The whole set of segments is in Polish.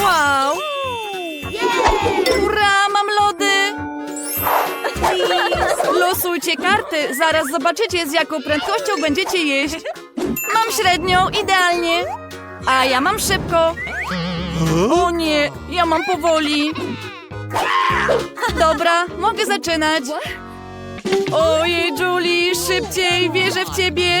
Wow! Ura, mam lody! Losujcie karty, zaraz zobaczycie z jaką prędkością będziecie jeść. Mam średnią, idealnie. A ja mam szybko. O nie, ja mam powoli. Dobra, mogę zaczynać. Ojej, Julie, szybciej, wierzę w ciebie.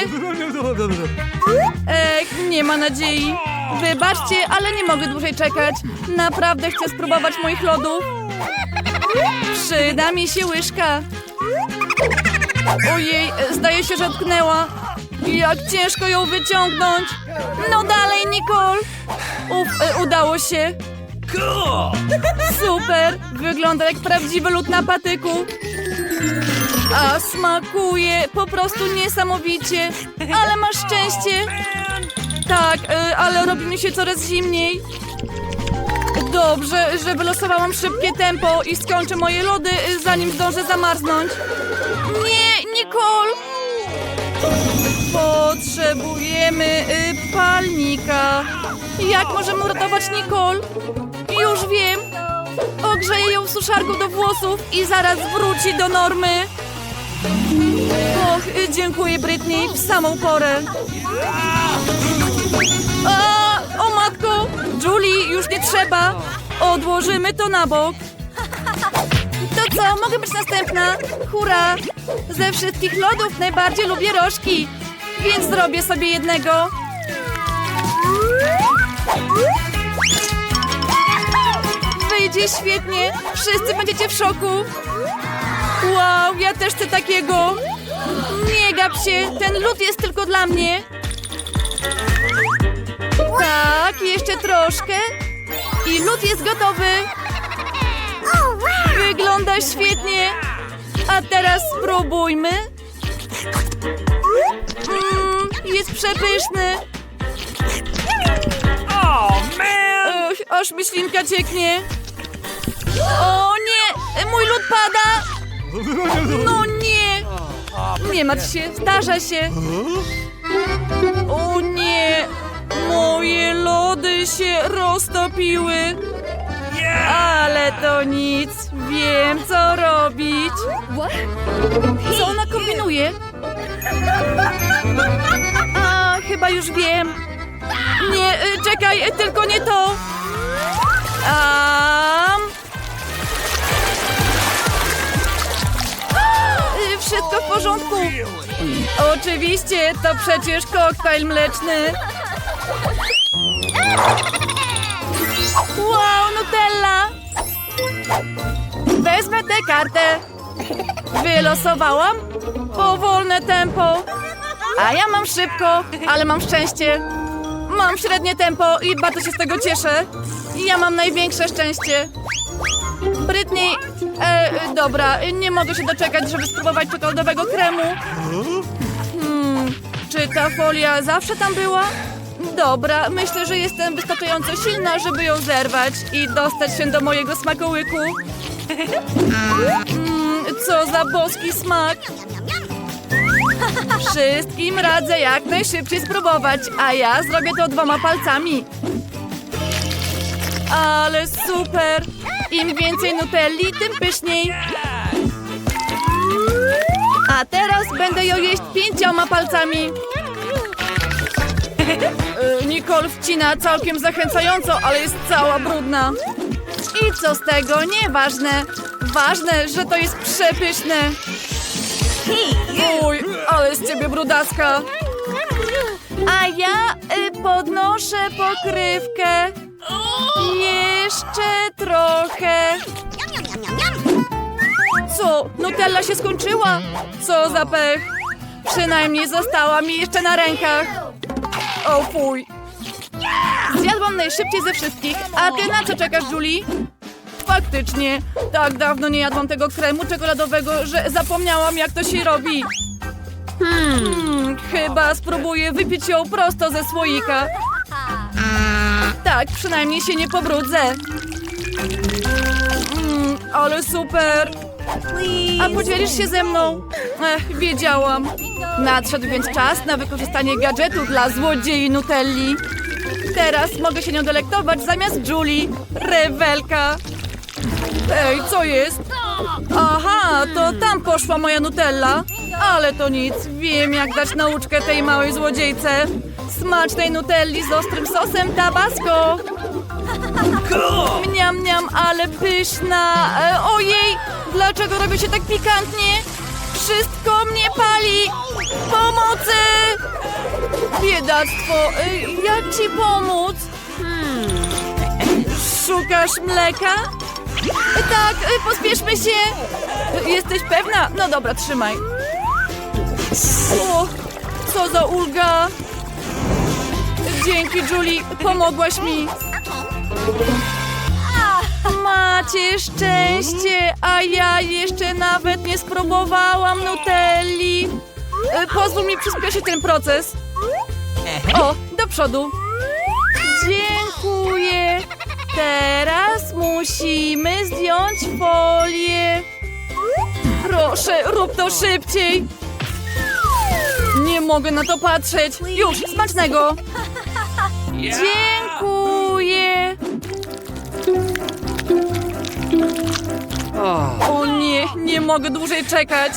Ech, nie ma nadziei. Wybaczcie, ale nie mogę dłużej czekać. Naprawdę chcę spróbować moich lodów. Przyda mi się łyżka. Ojej, zdaje się, że tknęła. Jak ciężko ją wyciągnąć. No dalej, Nicole. Uf, e, udało się. Super, wygląda jak prawdziwy lód na patyku. A smakuje po prostu niesamowicie. Ale masz szczęście. Tak, y, ale robi mi się coraz zimniej. Dobrze, że wylosowałam szybkie tempo i skończę moje lody, y, zanim zdążę zamarznąć. Nie, Nicole! Potrzebujemy y, palnika. Jak możemy uratować Nicole? Już wiem. Ogrzeję ją suszarką do włosów i zaraz wróci do normy. Och, dziękuję Britney, w samą porę. Julie, już nie trzeba! Odłożymy to na bok. To co, mogę być następna? Hurra! Ze wszystkich lodów najbardziej lubię rożki, więc zrobię sobie jednego. Wyjdzie świetnie! Wszyscy będziecie w szoku! Wow, ja też chcę takiego! Nie gap się, ten lód jest tylko dla mnie! Tak, jeszcze troszkę. I lód jest gotowy. Wygląda świetnie. A teraz spróbujmy. Mm, jest przepyszny. Ech, aż mi ślinka cieknie. O nie, mój lód pada. No nie. Nie martw się, zdarza się. O nie! Moje lody się roztopiły! Ale to nic! Wiem, co robić! Co ona kombinuje? A, chyba już wiem! Nie, y, czekaj, y, tylko nie to! Y, Wszystko w porządku! Oczywiście, to przecież koktajl mleczny. Wow, Nutella! Wezmę tę kartę. Wylosowałam powolne tempo. A ja mam szybko, ale mam szczęście. Mam średnie tempo i bardzo się z tego cieszę. Ja mam największe szczęście. Britney, e, dobra, nie mogę się doczekać, żeby spróbować czekoladowego kremu. Hmm, czy ta folia zawsze tam była? Dobra, myślę, że jestem wystarczająco silna, żeby ją zerwać i dostać się do mojego smakołyku. Mm, co za boski smak! Wszystkim radzę jak najszybciej spróbować, a ja zrobię to dwoma palcami. Ale super! Im więcej nutelli, tym pyszniej. A teraz będę ją jeść pięcioma palcami. Y, Nicole wcina całkiem zachęcająco, ale jest cała brudna. I co z tego? Nieważne. Ważne, że to jest przepyszne. Uj, ale z ciebie brudaska. A ja y, podnoszę pokrywkę. Jeszcze trochę. Co? Nutella się skończyła? Co za pech. Przynajmniej została mi jeszcze na rękach. O fuj. Zjadłam najszybciej ze wszystkich. A ty na co czekasz, Julie? Faktycznie. Tak dawno nie jadłam tego kremu czekoladowego, że zapomniałam jak to się robi. Hmm, chyba spróbuję wypić ją prosto ze słoika. Tak, przynajmniej się nie pobrudzę. Mm, ale super. A podzielisz się ze mną? Ech, wiedziałam. Nadszedł więc czas na wykorzystanie gadżetu dla złodziei Nutelli. Teraz mogę się nią delektować zamiast Julie. Rewelka. Ej, co jest? Aha, to tam poszła moja Nutella. Ale to nic, wiem jak dać nauczkę tej małej złodziejce. Smacznej Nutelli z ostrym sosem tabasco. Mniam, mniam, ale pyszna. E, ojej, dlaczego robi się tak pikantnie? Wszystko mnie pali. Pomocy! Biedactwo, jak ci pomóc? Szukasz mleka? Tak, e, pospieszmy się. Jesteś pewna? No dobra, trzymaj. O, co za ulga. Dzięki, Julie, pomogłaś mi. Macie szczęście, a ja jeszcze nawet nie spróbowałam Nutelli. E, Pozwól mi przyspieszyć ten proces. O, do przodu. Dziękuję. Teraz musimy zdjąć folię. Proszę, rób to szybciej. Nie mogę na to patrzeć. Już, smacznego. Dziękuję. Mogę dłużej czekać.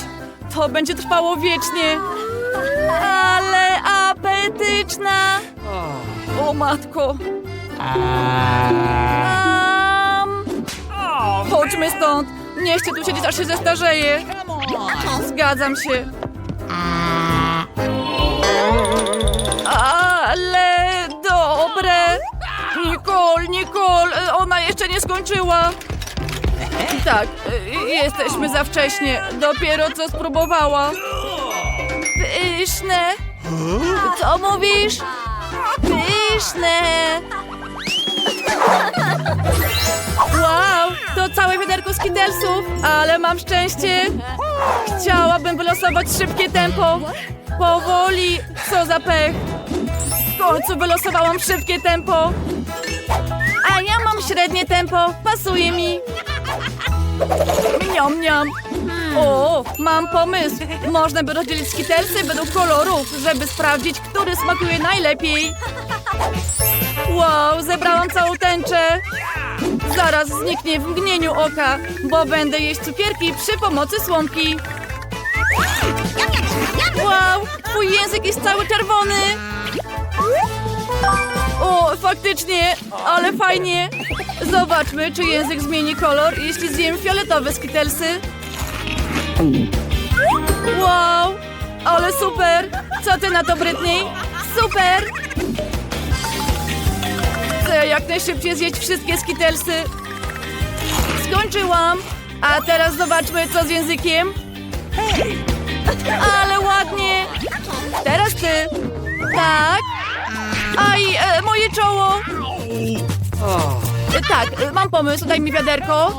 To będzie trwało wiecznie. Ale apetyczna. O matko. Am. Chodźmy stąd. Nie chcę tu siedzieć, aż się zestarzeję. Zgadzam się. Ale dobre. Nicole, Nicole, ona jeszcze nie skończyła. Tak, y, jesteśmy za wcześnie. Dopiero co spróbowała. Pyszne. Co mówisz? Pyszne. Wow, to całe wiaderko skitelsów, ale mam szczęście. Chciałabym wylosować szybkie tempo. Powoli, co za pech. W końcu wylosowałam szybkie tempo. A ja mam średnie tempo, pasuje mi. Miam, miam. O, mam pomysł. Można by rozdzielić skitelsy według kolorów, żeby sprawdzić, który smakuje najlepiej. Wow, zebrałam całą tęczę. Zaraz zniknie w mgnieniu oka, bo będę jeść cukierki przy pomocy słomki. Wow, twój język jest cały czerwony. O, faktycznie, ale fajnie. Zobaczmy, czy język zmieni kolor, jeśli zjem fioletowe skitelsy. Wow, ale super. Co ty na to, Britney? Super. Chcę jak najszybciej zjeść wszystkie skitelsy. Skończyłam. A teraz zobaczmy, co z językiem. Ale ładnie. Teraz ty. Tak. Aj, e, moje czoło. E, tak, e, mam pomysł. Daj mi wiaderko.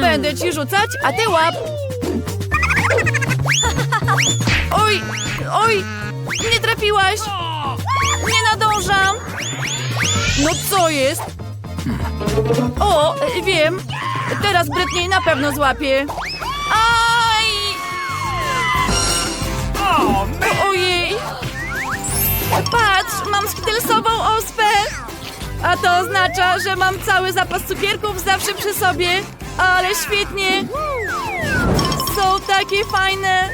Będę ci rzucać, a ty łap. Oj, oj, nie trafiłaś. Nie nadążam. No co jest? O, e, wiem. Teraz Brytniej na pewno złapie. Aj! O, ojej! Patrz, mam skitelsową ospę! A to oznacza, że mam cały zapas cukierków zawsze przy sobie. Ale świetnie! Są takie fajne!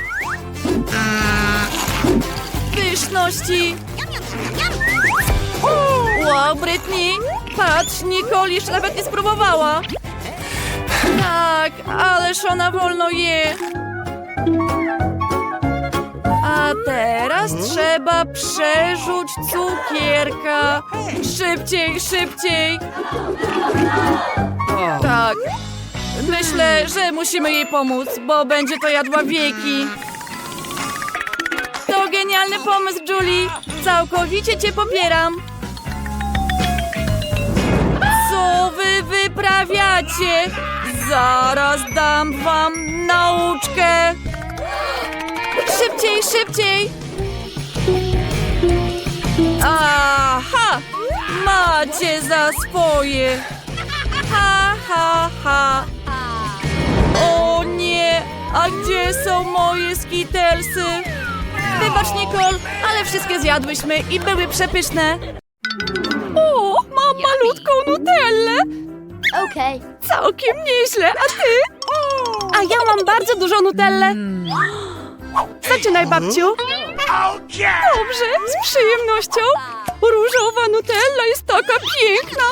Pyszności! Wow, Britney! Patrz, Nicole jeszcze nawet nie spróbowała! Tak, ależ ona wolno je! A teraz trzeba przerzuć cukierka! Szybciej, szybciej! Tak. Myślę, że musimy jej pomóc, bo będzie to jadła wieki. To genialny pomysł, Julie. Całkowicie cię popieram. Co wy wyprawiacie? Zaraz dam wam nauczkę. Szybciej, szybciej. Aha! Macie za swoje. Ha, ha, ha. O nie! A gdzie są moje skitelsy? Wybacz, Nicole, ale wszystkie zjadłyśmy i były przepyszne. Nutellę. Okay. Całkiem nieźle, a ty? A ja mam bardzo dużą Nutellę. Zaczynaj, babciu. Dobrze, z przyjemnością. Różowa Nutella jest taka piękna.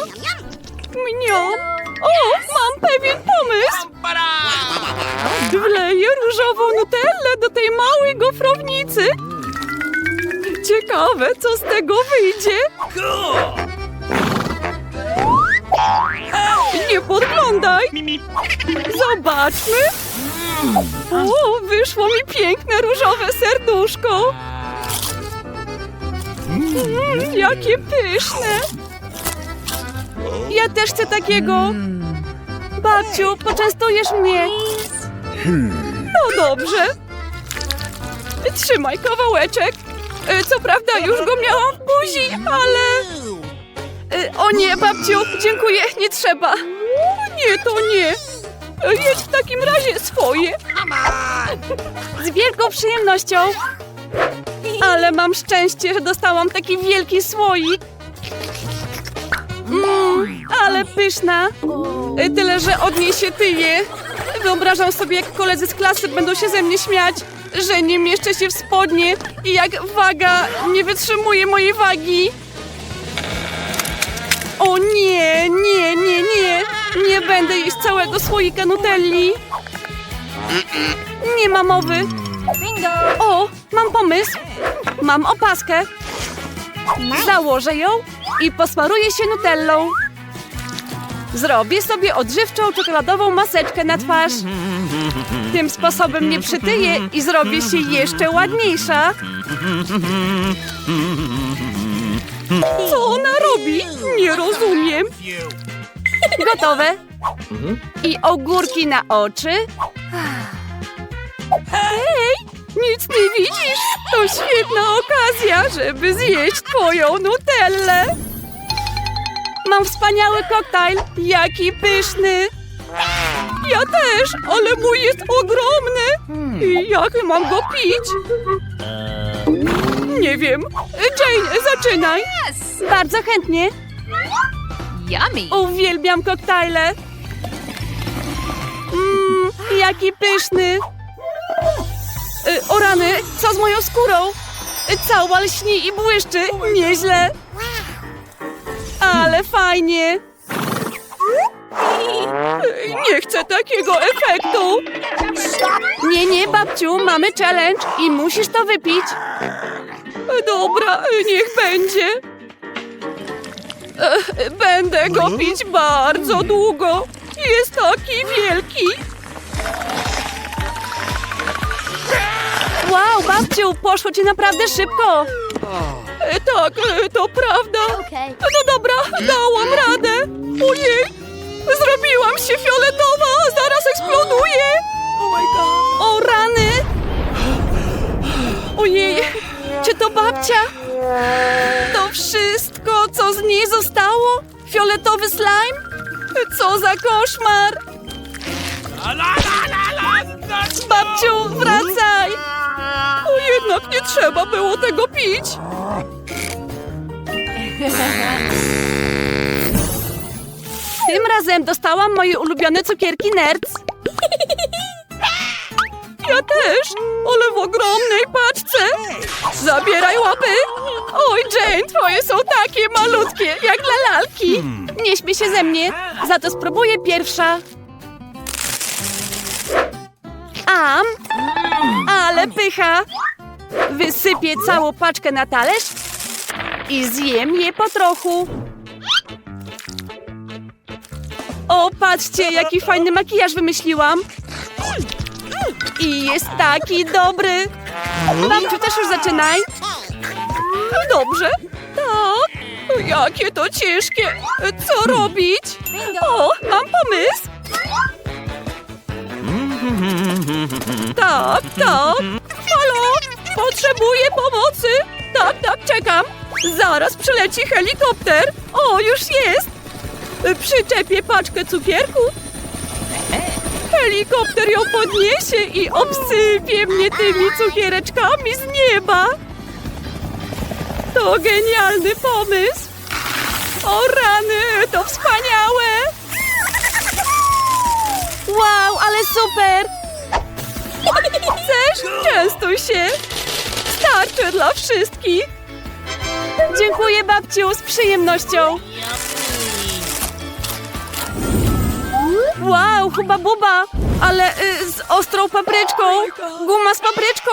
Mniam. O, mam pewien pomysł. Wleję różową Nutellę do tej małej gofrownicy. Ciekawe, co z tego wyjdzie. Nie podglądaj. Zobaczmy. O, wyszło mi piękne różowe serduszko. Mm, jakie pyszne. Ja też chcę takiego. Babciu, poczęstujesz mnie. No dobrze. Trzymaj kawałeczek. E, Co prawda już go miałam w buzi, ale... E, O nie, babciu, dziękuję, nie trzeba. Nie, to nie. Jedź w takim razie swoje. Z wielką przyjemnością. Ale mam szczęście, że dostałam taki wielki słoik. Mmm, ale pyszna. E, Tyle, że od niej się tyje. Wyobrażam sobie, jak koledzy z klasy będą się ze mnie śmiać, że nie mieszczę się w spodnie i jak waga nie wytrzymuje mojej wagi. O nie, nie, nie, nie. Nie będę jeść całego słoika nutelli. Nie ma mowy. O, mam pomysł. Mam opaskę. Założę ją i posmaruję się nutellą. Zrobię sobie odżywczą czekoladową maseczkę na twarz. Tym sposobem nie przytyję i zrobię się jeszcze ładniejsza. Co ona robi? Nie rozumiem. Gotowe. I ogórki na oczy. Hej, nic nie widzisz? To świetna okazja, żeby zjeść twoją nutellę. Mam wspaniały koktajl, jaki pyszny. Ja też, ale mój jest ogromny. I jak mam go pić? Nie wiem. Jane, zaczynaj. Bardzo chętnie. Yummy. Uwielbiam koktajle. Mmm, jaki pyszny. Y, o rany, co z moją skórą? Y, Cała lśni i błyszczy. Nieźle. Ale fajnie. Nie chcę takiego efektu. Nie, nie, babciu, mamy challenge i musisz to wypić. Dobra, niech będzie. Ech, Będę go pić bardzo długo. Jest taki wielki. Wow, babciu, poszło ci naprawdę szybko. E, Tak, e, to prawda. No dobra, dałam radę. Ojej, zrobiłam się fioletowa, zaraz eksploduję. O rany. Ojej, czy to babcia? Co z niej zostało? Fioletowy slime? Co za koszmar! Babciu, wracaj! O, jednak nie trzeba było tego pić. Tym razem dostałam moje ulubione cukierki Nerds. Ja też, ale w ogromnej paczce. Zabieraj łapy. Oj, Jane, twoje są takie malutkie, jak dla lalki. Nie śmiej się ze mnie, za to spróbuję pierwsza. Am, ale pycha. Wysypię całą paczkę na talerz i zjem je po trochu. O, patrzcie, jaki fajny makijaż wymyśliłam. I jest taki dobry. Babciu, też już zaczynaj. Dobrze. Tak. Jakie to ciężkie. Co robić? O, mam pomysł. Tak, tak. Halo, potrzebuję pomocy. Tak, tak, czekam. Zaraz przyleci helikopter. O, już jest. Przyczepię paczkę cukierków. Helikopter ją podniesie i obsypie mnie tymi cukiereczkami z nieba. To genialny pomysł. O rany, to wspaniałe! Wow, ale super! Chcesz? Częstuj się! Starczy dla wszystkich! Dziękuję, babciu, z przyjemnością! Wow, chyba buba, ale y, z ostrą papryczką. Guma z papryczką.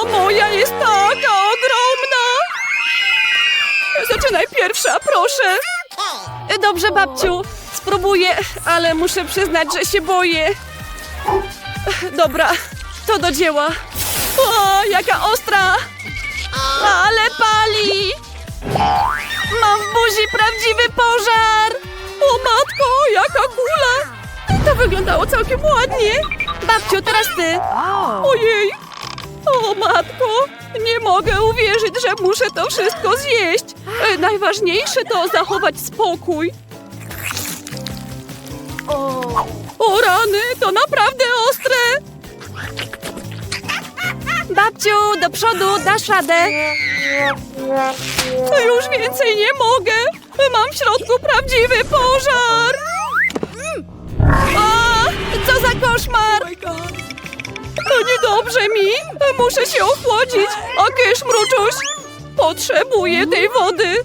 O, moja jest taka ogromna. Zaczynaj pierwsza, proszę. Dobrze, babciu, spróbuję, ale muszę przyznać, że się boję. Dobra, to do dzieła. O, jaka ostra! Ale pali! Mam w buzi prawdziwy pożar! O matko, jaka kula! To wyglądało całkiem ładnie. Babciu, teraz ty. Ojej! O matko, nie mogę uwierzyć, że muszę to wszystko zjeść. E, Najważniejsze to zachować spokój. O rany, to naprawdę ostre! Babciu, do przodu, dasz radę. Już więcej nie mogę. Mam w środku prawdziwy pożar. A, co za koszmar! To niedobrze mi. Muszę się ochłodzić. Okej, mruczuś. Potrzebuję tej wody.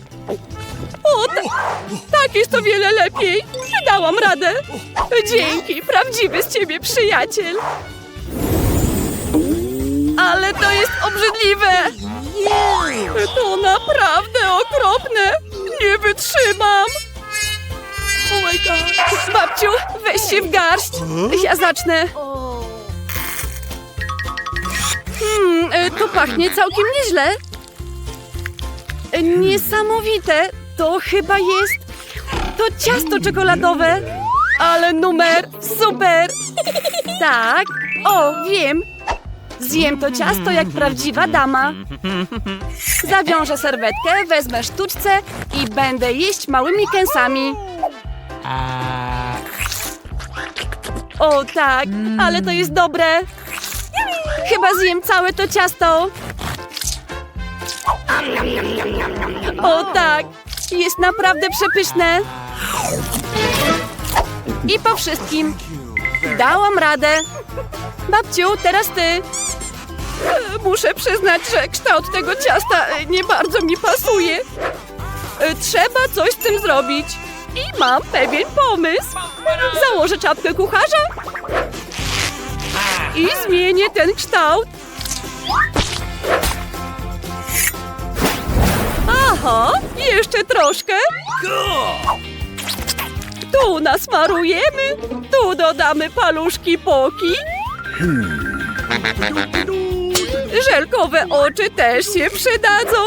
O, ta, tak jest o wiele lepiej. Dałam radę. Dzięki, prawdziwy z ciebie przyjaciel. Ale to jest obrzydliwe. To naprawdę okropne. Nie wytrzymam. Oh my god. Babciu, weź się w garść. Ja zacznę. Hmm, e, to pachnie całkiem nieźle. E, Niesamowite. To chyba jest... To ciasto czekoladowe. Ale numer super. Tak. O, wiem. Zjem to ciasto jak prawdziwa dama. Zawiążę serwetkę, wezmę sztuczce i będę jeść małymi kęsami. O tak, ale to jest dobre. Chyba zjem całe to ciasto. O tak, jest naprawdę przepyszne. I po wszystkim. Dałam radę. Babciu, teraz ty. Muszę przyznać, że kształt tego ciasta e, nie bardzo mi pasuje. E, Trzeba coś z tym zrobić. I mam pewien pomysł. Założę czapkę kucharza i zmienię ten kształt. Aha, jeszcze troszkę. Tu nasmarujemy, tu dodamy paluszki poki. Żelkowe oczy też się przydadzą.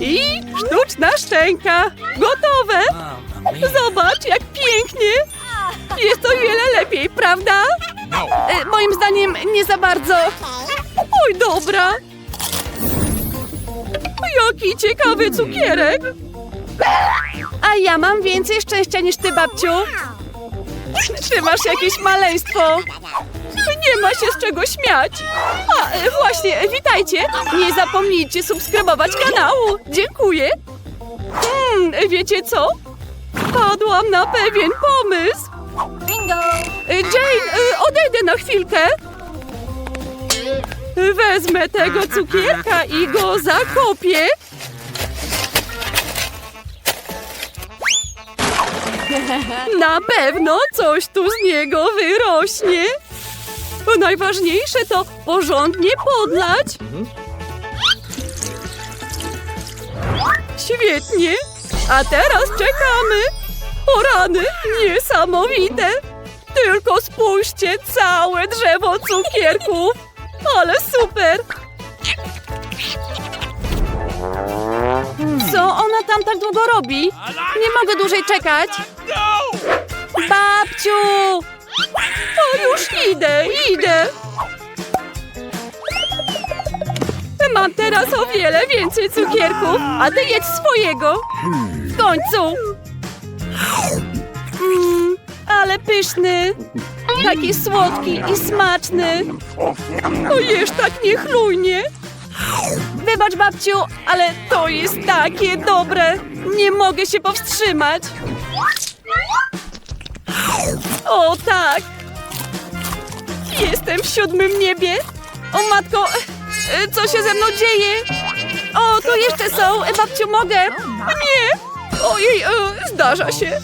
I sztuczna szczęka. Gotowe. Zobacz, jak pięknie. Jest o wiele lepiej, prawda? E, moim zdaniem nie za bardzo. Oj, dobra. Jaki ciekawy cukierek. A ja mam więcej szczęścia niż ty, babciu. Czy masz jakieś maleństwo? Nie ma się z czego śmiać. A, e, właśnie, e, witajcie. Nie zapomnijcie subskrybować kanału. Dziękuję. Hmm, wiecie co? Padłam na pewien pomysł. Bingo! E, Jane, e, odejdę na chwilkę. Wezmę tego cukierka i go zakopię. Na pewno coś tu z niego wyrośnie. Najważniejsze to porządnie podlać. Świetnie. A teraz czekamy. O rany, niesamowite. Tylko spójrzcie, całe drzewo cukierków. Ale super. Co ona tam tak długo robi? Nie mogę dłużej czekać. Babciu! O, już idę, idę. Mam teraz o wiele więcej cukierków, a ty jedz swojego. W końcu. Mm, ale pyszny. Taki słodki i smaczny. O, jesz tak niechlujnie. Wybacz, babciu, ale to jest takie dobre. Nie mogę się powstrzymać. O, tak. Jestem w siódmym niebie. O, matko, e, co się ze mną dzieje? O, tu jeszcze są. E, Babciu, mogę? Nie. Ojej, e, zdarza się.